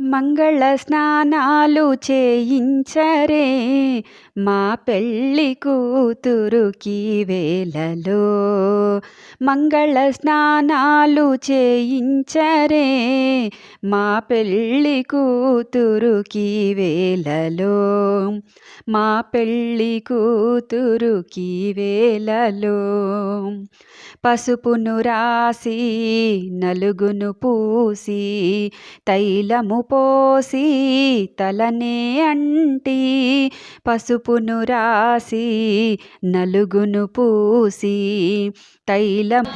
మంగళ స్నానాలు చేయించరే. మా పెళ్ళి కూతురుకి వేలలో మంగళ స్నానాలు చేయించరే. మా పెళ్ళి కూతురుకి వేలలో మా పెళ్ళి కూతురుకి వేలలో పసుపును రాసి నలుగును పూసి తైలము పోసి తలనే అంటి పసుపును రాసి నలుగును పూసి తైలం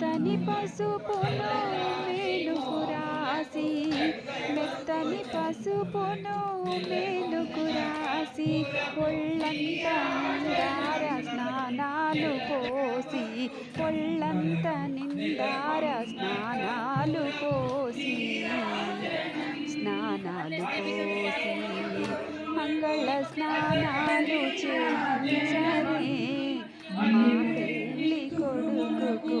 మెత్తని పసుపును మేలుకు రాసి మెత్తని పసుపును మేలుకు రాసి ఒళ్ళంత నిందార స్నానాలు పోసి ఒళ్ళంత నిందార స్నానాలు పోసి స్నానాలు పోసి మంగళ స్నానాలు చేయించరే మా పెళ్ళి కొడుకుకు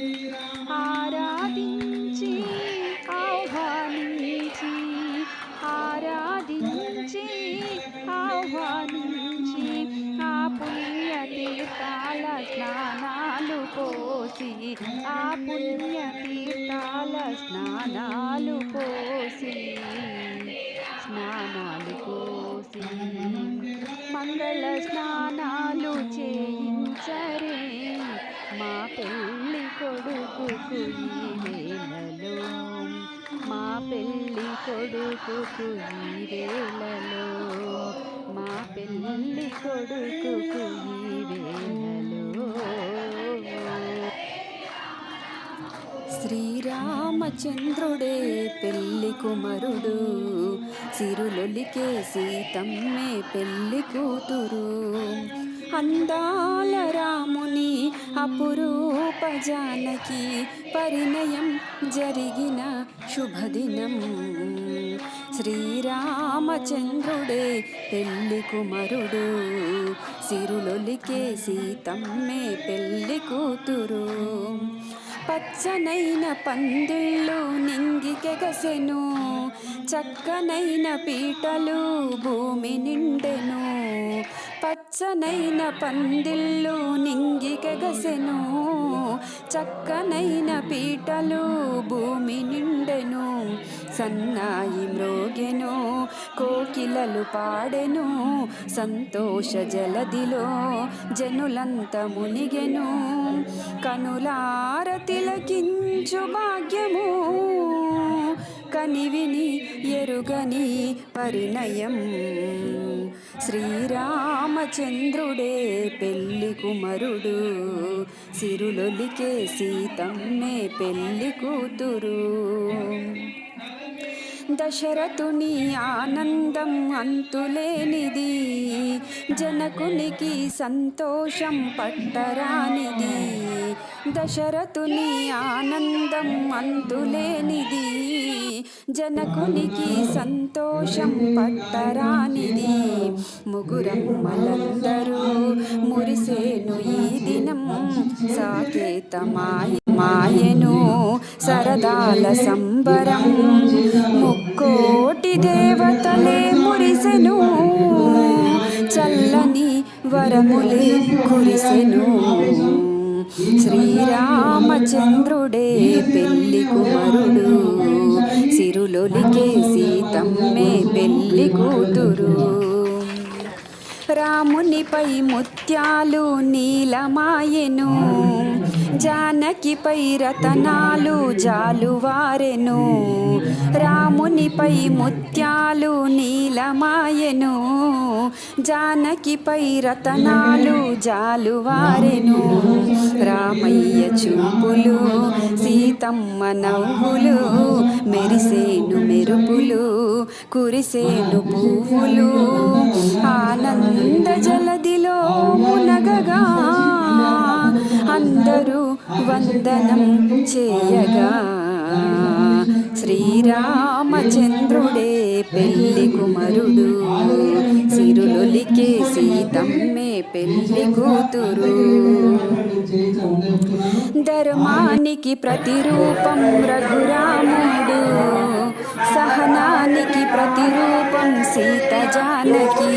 పుణ్య తీర్థాల స్నానాలు పోసి స్నానాలు పోసి మంగళ స్నానాలు చేయించరే. మా పెళ్ళి కొడుకుకు ఈ వేళలో మా పెళ్ళి కొడుకుకు ఈ వేళలో మా పెళ్ళి కొడుకుకు ఈ వేళలో శ్రీరామచంద్రుడే పెళ్ళి కుమరుడు. సిరులొలికే సీతమ్మే పెళ్ళి కూతురు. అందాల రాముని అపురూప జానకి పరిణయం జరిగిన శుభదినం. శ్రీరామచంద్రుడే పెళ్ళి కుమరుడు. సిరులొలికే సీతమ్మే పెళ్ళి కూతురు. పచ్చనైన పందిళ్ళు నింగికెగసెను చక్కనైన పీటలు భూమి నిండెను. పచ్చనైన పందిళ్ళు నింగికెగసెను చక్కనైన పీటలు భూమి నిండెను సన్నాయి మ్రోగెను కోకిలలు పాడెను సంతోష జలదిలో జనులంత మునిగెను. కనులార తిలకించు భాగ్యము కనివిని ఎరుగని పరిణయం. శ్రీరామచంద్రుడే పెళ్ళి కుమరుడు. సిరులొలికే సీతమ్మే పెళ్ళి కూతురు. దశరథుని ఆనందం అంతులేనిది. జనకునికి సంతోషం పట్టరానిది. దశరథుని ఆనందం అంతులేనిది. జనకునికి సంతోషం పట్టరానిది. ముగురమ్మలందరూ మురిసేను ఈ దినం. సాకేతమాయ మాయను సరదాల సంబరం. ముక్కోటి దేవతలే మురిసెను. చల్లని వరములే కురిసెను. శ్రీరామచంద్రుడే పెళ్ళి కుమరుడు. సిరులొలికే సీతమ్మే పెళ్ళి కూతురు. రామునిపై ముత్యాలు నీలమాయెను. జానకిపై రతనాలు జాలువారెను. రామునిపై ముత్యాలు నీలమాయెను. జానకిపై రతనాలు జాలువారెను. రామయ్య చూపులు సీతమ్మ నవ్వులు మెరిసేను మెరుపులు కురిసేను పువ్వులు. ఆనంద జలదిలో మునగగా అందరూ వందనం చేయగా శ్రీరామచంద్రుడే పెళ్ళి కుమరుడు. సిరులొలికే సీతమ్మే పెళ్ళి కూతురు. ధర్మానికి ప్రతిరూపం రఘురాముడు. సహనానికి ప్రతిరూపం సీత జానకి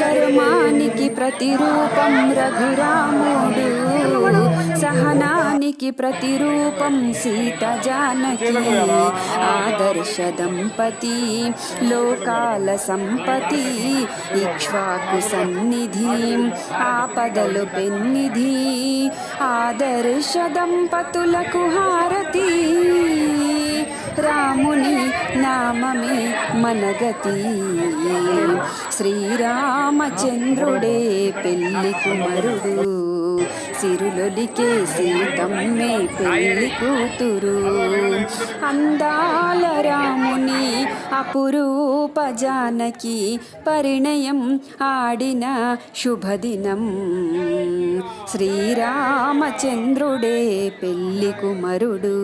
ధర్మానికి ప్రతిరూపం రఘురాముడు సహనానికి ప్రతిరూపం సీత జానకి ఆదర్శ దంపతి లోకాల సంపతి ఇక్ష్వాకు సన్నిధి ఆపదలు పెన్నిధి ఆదర్శ దంపతులకు హారతి. రాముని నామమే మనగతి. శ్రీరామచంద్రుడే పెళ్ళి కుమరుడు సిరులొలికే సీతమ్మే పెళ్ళి కూతురు. అందాల రాముని అపురూప జానకి పరిణయం ఆడిన శుభదినం. శ్రీరామచంద్రుడే పెళ్ళి కుమరుడు.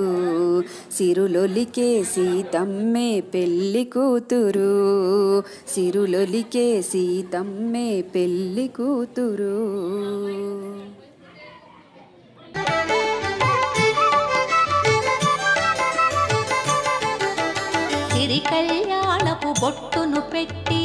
సిరులొలికే సీతమ్మే పెళ్ళి కూతురు. సిరులొలికే సీతమ్మే పెళ్ళి కూతురు. సిరి కళ్యాణపు బొట్టును పెట్టి బొట్టును పెట్టి